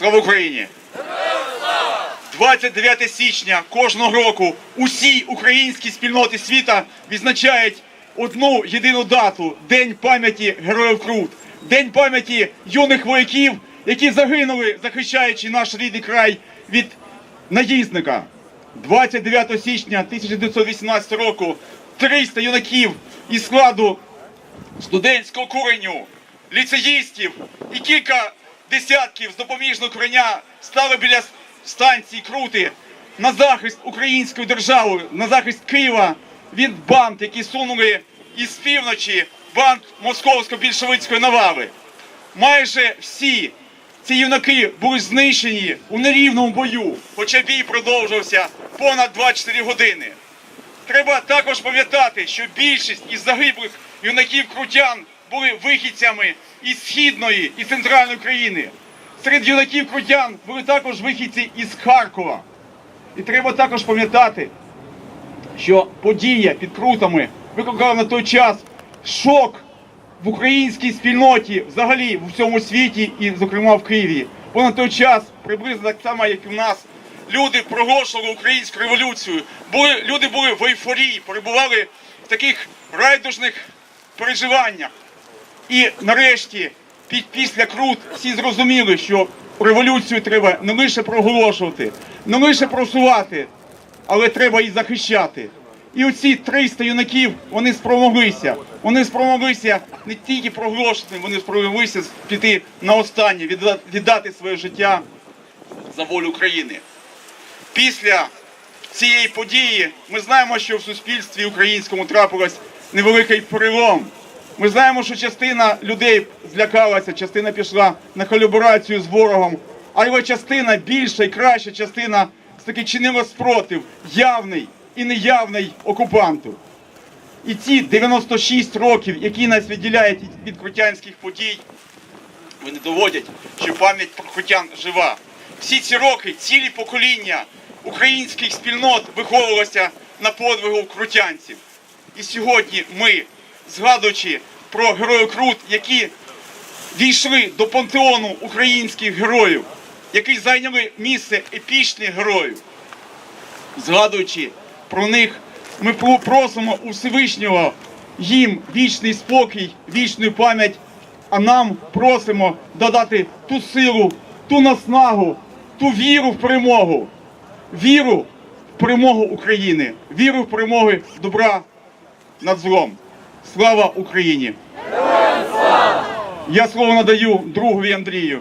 Слава Україні! 29 січня кожного року усі українські спільноти світа відзначають одну єдину дату День пам'яті Героїв Крут, День пам'яті юних вояків, які загинули, захищаючи наш рідний край від наїзника. 29 січня 1918 року 300 юнаків із складу студентського куреню, ліцеїстів і кілька десятків з допоміжного кореня стали біля станції Крути на захист української держави, на захист Києва від банд, які сунули із півночі банд московсько-більшовицької навали. Майже всі ці юнаки були знищені у нерівному бою, хоча бій продовжувався понад 24 години. Треба також пам'ятати, що більшість із загиблих юнаків крутян були вихідцями із східної і центральної країни. Серед юнаків крутян були також вихідці із Харкова. І треба також пам'ятати, що подія під крутами викликала на той час шок в українській спільноті, взагалі в всьому світі і, зокрема, в Києві. Бо на той час, приблизно так само, як і в нас, люди проголошували українську революцію. Були, люди були в ейфорії, перебували в таких райдужних переживаннях. І нарешті, після крут, всі зрозуміли, що революцію треба не лише проголошувати, не лише просувати, але треба і захищати. І оці 300 юнаків вони спромоглися. Вони спромоглися не тільки проголошувати, вони спромоглися піти на останнє, віддати своє життя за волю України. Після цієї події ми знаємо, що в суспільстві українському трапилось невеликий перелом. Ми знаємо, що частина людей злякалася, частина пішла на колаборацію з ворогом, але частина більша і краща частина таки чинила спротив, явний і неявний окупанту. І ці 96 років, які нас відділяють від крутянських подій, вони доводять, що пам'ять про крутян жива. Всі ці роки цілі покоління українських спільнот виховувалося на подвигу крутянців. І сьогодні ми, згадуючи про героїв Крут, які війшли до пантеону українських героїв, які зайняли місце епічних героїв, згадуючи про них, ми просимо у Всевишнього їм вічний спокій, вічну пам'ять, а нам просимо додати ту силу, ту наснагу, ту віру в перемогу, віру в перемогу України, віру в перемогу добра над злом. Слава Україні! Я слово надаю другові Андрію.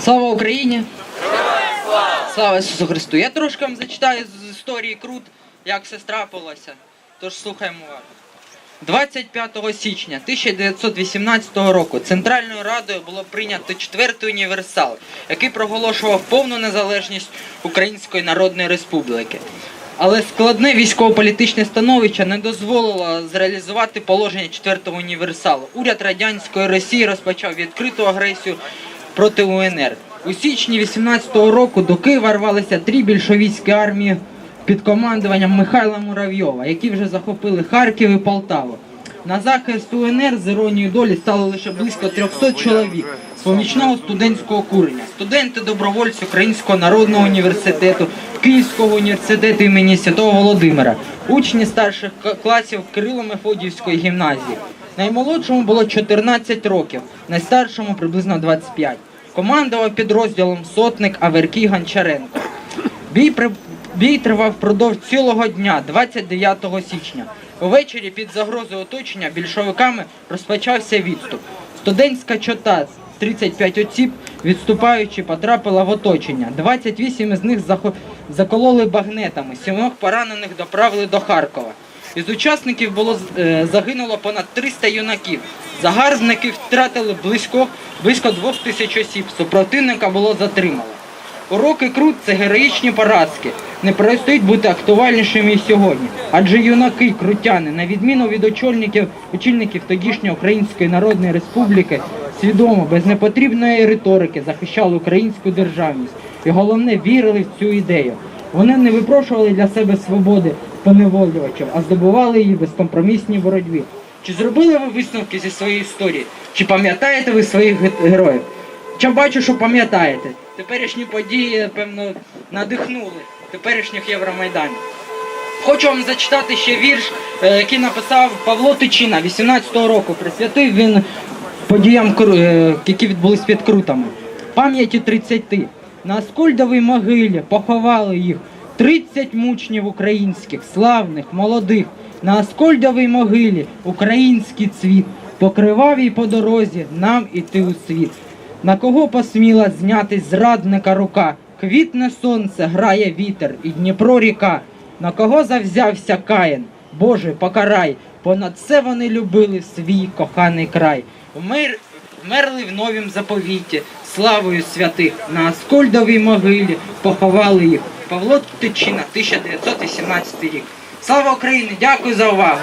Слава Україні! Слава Ісусу Христу! Я трошки вам зачитаю з історії Крут, як все трапилося. Тож слухаємо вас. 25 січня 1918 року Центральною Радою було прийнято четвертий універсал, який проголошував повну незалежність Української Народної Республіки. Але складне військово-політичне становище не дозволило зреалізувати положення четвертого універсалу. Уряд радянської Росії розпочав відкриту агресію проти УНР. У січні 18-го року до Києва рвалися три більшовицькі армії під командуванням Михайла Муравйова, які вже захопили Харків і Полтаву. На захист УНР з іронією долі стало лише близько 300 чоловік з помічного студентського курення. Студенти добровольці Українського народного університету, Київського університету імені Святого Володимира, учні старших класів Кирило-Мефодіївської гімназії. Наймолодшому було 14 років, найстаршому приблизно 25. Командував підрозділом сотник Аверкій Гончаренко. Бій. Бій тривав впродовж цілого дня, 29 січня. Увечері під загрозою оточення більшовиками розпочався відступ. Студентська чота з 35 осіб, відступаючи, потрапила в оточення. 28 із них закололи багнетами, сімох поранених доправили до Харкова. Із учасників було е, загинуло понад 300 юнаків. Загарбники втратили близько, близько 2 тисяч осіб. Супротивника було затримано. Уроки крут це героїчні поразки. Не перестають бути актуальнішими і сьогодні. Адже юнаки, крутяни, на відміну від очільників, очільників тодішньої Української Народної Республіки, свідомо, без непотрібної риторики захищали українську державність і головне вірили в цю ідею. Вони не випрошували для себе свободи поневолювачів, а здобували її безкомпромісній боротьбі. Чи зробили ви висновки зі своєї історії? Чи пам'ятаєте ви своїх героїв? Чи бачу, що пам'ятаєте? Теперішні події, напевно, надихнули теперішніх Євромайданів. Хочу вам зачитати ще вірш, е, який написав Павло Тичина 18-го року. Присвятив він подіям, е, які відбулись під Крутами. Пам'яті 30. На Аскольдовій могилі поховали їх 30 мучнів українських, славних, молодих. На Аскольдовій могилі український цвіт, по кривавій по дорозі нам іти у світ. На кого посміла знятись зрадника рука? Квітне сонце, грає вітер і Дніпро ріка. На кого завзявся Каїн? Боже, покарай, понад все вони любили свій коханий край. Вмер, вмерли в новім заповіті, славою святих, на Аскольдовій могилі поховали їх. Павло Тичина, 1918 рік. Слава Україні! Дякую за увагу!